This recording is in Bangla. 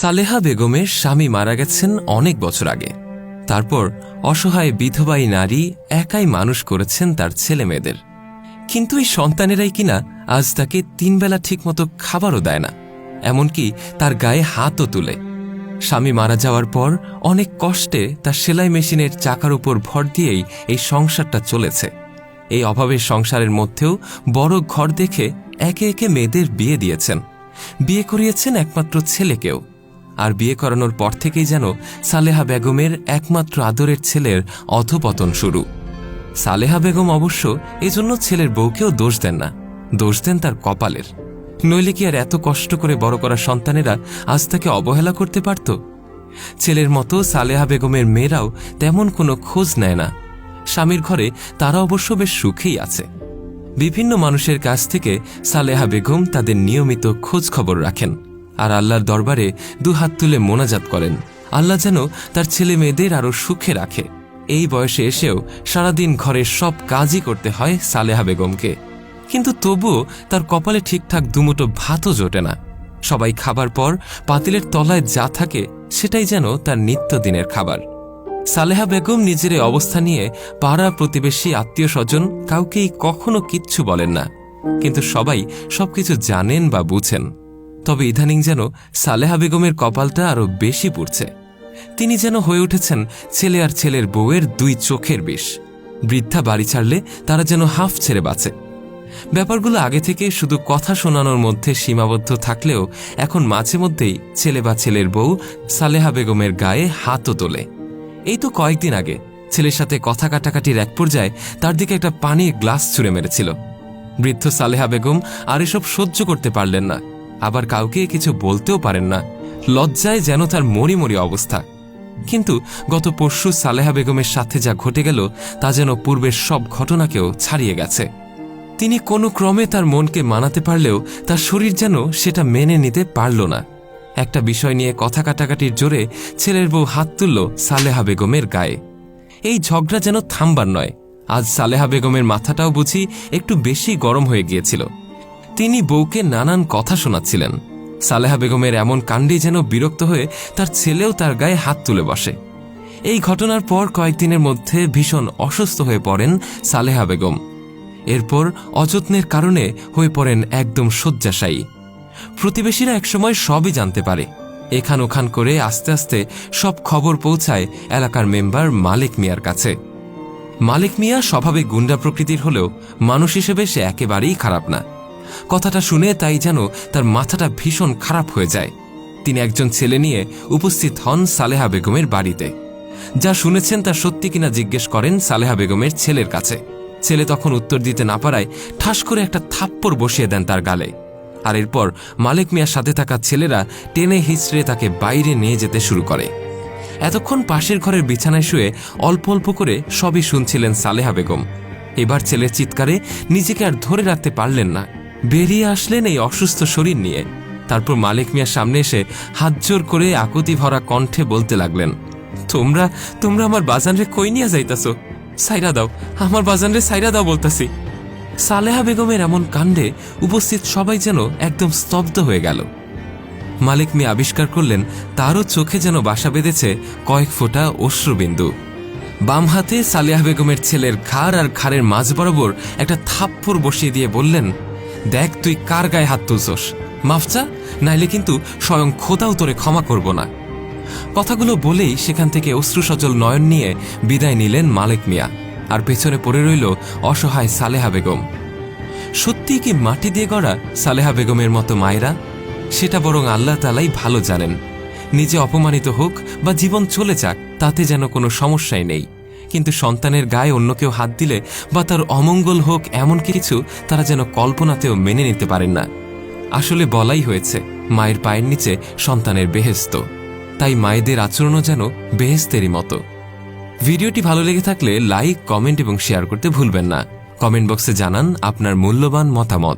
সালেহা বেগমের স্বামী মারা গেছেন অনেক বছর আগে। তারপর অসহায় বিধবাই নারী একাই মানুষ করেছেন তার ছেলে মেয়েদের কিন্তু এই সন্তানেরাই কিনা আজ তাকে তিনবেলা ঠিকমতো খাবারও দেয় না, এমনকি তার গায়ে হাতও তুলে। স্বামী মারা যাওয়ার পর অনেক কষ্টে তার সেলাই মেশিনের চাকার উপর ভর দিয়েই এই সংসারটা চলেছে। এই অভাবের সংসারের মধ্যেও বড় ঘর দেখে একে একে মেয়েদের বিয়ে দিয়েছেন। বিয়ে করিয়েছেন একমাত্র ছেলেকেও। আর বিয়ে করানোর পর থেকেই যেন সালেহা বেগমের একমাত্র আদরের ছেলের অধপতন শুরু। সালেহা বেগম অবশ্য এজন্য ছেলের বউকেও দোষ দেন না, দোষ দেন তার কপালের। নইলে কি আর এত কষ্ট করে বড় করা সন্তানেরা আজ তাকে অবহেলা করতে পারত? ছেলের মতো সালেহা বেগমের মেয়েরাও তেমন কোনো খোঁজ নেয় না। স্বামীর ঘরে তারা অবশ্য বেশ সুখেই আছে। বিভিন্ন মানুষের কাছ থেকে সালেহা বেগম তাদের নিয়মিত খোঁজ খবর রাখেন। আর আল্লাহর দরবারে দুহাত তুলে মোনাজাত করেন। আল্লাহ যেন তার ছেলে মেয়েদের আরও সুখে রাখে। এই বয়সে এসেও সারাদিন ঘরের সব কাজই করতে হয় সালেহা বেগমকে। কিন্তু তবুও তার কপালে ঠিকঠাক দুমুটো ভাতও জোটে না। সবাই খাবার পর পাতিলের তলায় যা থাকে সেটাই যেন তার নিত্যদিনের খাবার। সালেহা বেগম নিজের অবস্থা নিয়ে পাড়া প্রতিবেশী আত্মীয় স্বজন কাউকেই কখনো কিচ্ছু বলেন না। কিন্তু সবাই সবকিছু জানেন বা বুঝেন। তবে ইদানিং যেন সালেহা বেগমের কপালটা আরও বেশি পুড়ছে। তিনি যেন হয়ে উঠেছেন ছেলে আর ছেলের বউয়ের দুই চোখের বিষ। বৃদ্ধা বাড়ি ছাড়লে তারা যেন হাফ ছেড়ে বাঁচে। ব্যাপারগুলো আগে থেকে শুধু কথা শোনানোর মধ্যে সীমাবদ্ধ থাকলেও এখন মাঝে মধ্যেই ছেলে বা ছেলের বউ সালেহা বেগমের গায়ে হাতও তোলে। এই তো কয়েকদিন আগে ছেলের সাথে কথা কাটাকাটির এক পর্যায়ে তার দিকে একটা পানির গ্লাস ছুঁড়ে মেরেছিল। বৃদ্ধ সালেহা বেগম আর এসব সহ্য করতে পারলেন না। আবার কাউকে কিছু বলতেও পারেন না। লজ্জায় যেন তার মরি মরি অবস্থা। কিন্তু গত পরশু সালেহা বেগমের সাথে যা ঘটে গেল, তা যেন পূর্বের সব ঘটনাকেও ছাড়িয়ে গেছে। তিনি কোনো ক্রমে তার মনকে মানাতে পারলেও তার শরীর যেন সেটা মেনে নিতে পারল না। একটা বিষয় নিয়ে কথা কাটাকাটির জোরে ছেলের বউ হাত তুলল সালেহা বেগমের গায়ে। এই ঝগড়া যেন থামবার নয়। আজ সালেহা বেগমের মাথাটাও বুঝি একটু বেশি গরম হয়ে গিয়েছিল। তিনি বউকে নানান কথা শোনাচ্ছিলেন। সালেহা বেগমের এমন কাণ্ডে যেন বিরক্ত হয়ে তার ছেলেও তার গায়ে হাত তুলে বসে। এই ঘটনার পর কয়েকদিনের মধ্যে ভীষণ অসুস্থ হয়ে পড়েন সালেহা বেগম। এরপর অযত্নের কারণে হয়ে পড়েন একদম শয্যাশায়ী। প্রতিবেশীরা একসময় সবই জানতে পারে। এখান ওখান করে আস্তে আস্তে সব খবর পৌঁছায় এলাকার মেম্বার মালিক মিয়ার কাছে। মালিক মিয়া স্বভাবে গুন্ডা প্রকৃতির হলেও মানুষ হিসেবে সে একেবারেই খারাপ না। কথাটা শুনে তাই যেন তার মাথাটা ভীষণ খারাপ হয়ে যায়। তিনি একজন ছেলে নিয়ে উপস্থিত হন সালেহা বেগমের বাড়িতে। যা শুনেছেন তা সত্যি কিনা জিজ্ঞেস করেন সালেহা বেগমের ছেলের কাছে। ছেলে তখন উত্তর দিতে না পারায় ঠাস করে একটা থাপ্পড় বসিয়ে দেন তার গালে। আর এরপর মালিক মিয়ার সাথে থাকা ছেলেরা টেনে হিচড়ে তাকে বাইরে নিয়ে যেতে শুরু করে। এতক্ষণ পাশের ঘরের বিছানায় শুয়ে অল্প অল্প করে সবই শুনছিলেন সালেহা বেগম। এবার ছেলের চিৎকারে নিজেকে আর ধরে রাখতে পারলেন না। বেরিয়ে আসলেন এই অসুস্থ শরীর নিয়ে। তারপর মালিক মিয়ার সামনে এসে হাত জোর করে আকুতি ভরা কণ্ঠে বলতে লাগলেন, তোমরা তোমরা আমার বাজানরে কই নিয়ে যাইতাছ? সাইরা দাও, আমার বাজানরে সাইরা দাও বলতাছি। সালেহা বেগমের এমন কাণ্ডে উপস্থিত সবাই যেন একদম স্তব্ধ হয়ে গেল। মালিক মিয়া আবিষ্কার করলেন, তারও চোখে যেন বাসা বেঁধেছে কয়েক ফোঁটা অশ্রুবিন্দু। বাম হাতে সালেহা বেগমের ছেলের ঘাড় আর ঘাড়ের মাঝ বরাবর একটা থাপ্পড় বসিয়ে দিয়ে বললেন দেখ তুই কার গায়ে হাত তুলছস। মাফচা নাইলে কিন্তু স্বয়ং খোদাও তোরে ক্ষমা করব না। কথাগুলো বলেই সেখান থেকে অশ্রুসজল নয়ন নিয়ে বিদায় নিলেন মালেক মিয়া, আর পেছনে পড়ে রইল অসহায় সালেহা বেগম। সত্যি কি মাটি দিয়ে গড়া সালেহা বেগমের মতো মায়েরা? সেটা বরং আল্লাহ তালাই ভালো জানেন। নিজে অপমানিত হোক বা জীবন চলে যাক, তাতে যেন কোনো সমস্যাই নেই। কিন্তু সন্তানের গায়ে অন্য কেউ হাত দিলে বা তার অমঙ্গল হোক এমন কিছু, তারা যেন কল্পনাতেও মেনে নিতে পারেন না। আসলে বলাই হয়েছে, মায়ের পায়ের নিচে সন্তানের বেহেস্ত তাই মায়েদের আচরণও যেন বেহেস্তেরই মতো। ভিডিওটি ভালো লেগে থাকলে লাইক, কমেন্ট এবং শেয়ার করতে ভুলবেন না। কমেন্ট বক্সে জানান আপনার মূল্যবান মতামত।